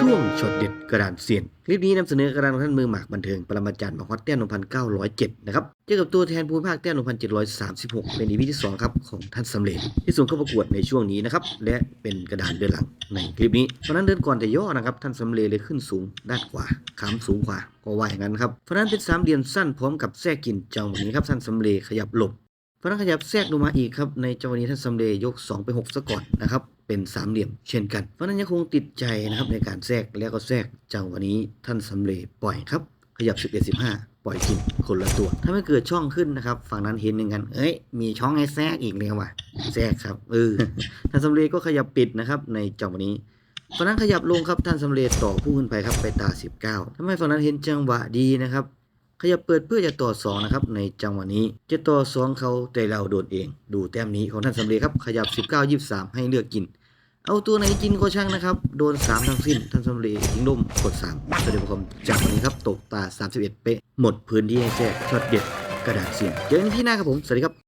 ช่วงช็อตเด็ดกระดานเซียน คลิปนี้นำเสนอกระดานของท่านมือหมากบันเทิง ปรมาจารย์มาฮอตแต้ม1,907นะครับ เจอกับตัวแทนภูมิภาคแต้ม1,736เป็นอีพีที่2ครับของท่านสำเร็จ ที่ส่งเข้าประกวดในช่วงนี้นะครับ และเป็นกระดานเดินหลังในคลิปนี้ เพราะนั้นเดินก่อนแต่ย่อนะครับ ท่านสำเร็จเลยขึ้นสูงด้านขวาขามสูงกว่าก็ว่าอย่างนั้นครับ เพราะนั้นเป็นสามเหลี่ยมสั้นพร้อมกับแทรกกินจังหวะนี้ครับท่านสำเร็จขยับหลบ เพราะนั้นขยับแทรกลงมาอีกครับ ในจังหวะนี้ท่านสำเร็จยก 2 ไป6ซะก่อนนะครับ เป็นสามเหลี่ยมเช่นกัน เพราะนั้นยังคงติดใจนะครับในการแทรกแล้วก็แทรกจังหวะนี้ท่านสำเร็จปล่อยครับ ขยับ 11 15 ปล่อยกินคนละตัว ถ้าไม่เกิดช่องขึ้นนะครับ ฝั่งนั้นเห็นหนึ่งกันเอ้ย มีช่องให้แทรกอีกแล้วว่ะแทรกครับเออท่านสำเร็จก็ขยับปิดนะครับในจังหวะนี้ฝั่งนั้นขยับลงครับท่านสำเร็จต่อผู้ขึ้นไปครับไปตา 19ทำไมฝั่งนั้นเห็นจังหวะดีนะครับ ขยับเปิดเพื่อจะต่อสองนะครับในจังหวะนี้จะต่อสองเขาแต่เราโดนเอง ดูแต้มนี้ของท่านสำเร็จครับขยับ 19 23 ให้เลือกกิน เอาตัวไหนกินก็ช่างนะครับ โดน 3 ทั้งสิ้น ท่านสำเร็จยิงล่มกด3แสดงความจากวันนี้ครับตกตา 31 เป๊ะหมดพื้นที่ให้แจกช็อตเด็ดกระดาษเสียงเจอกันที่หน้าครับผมสวัสดีครับ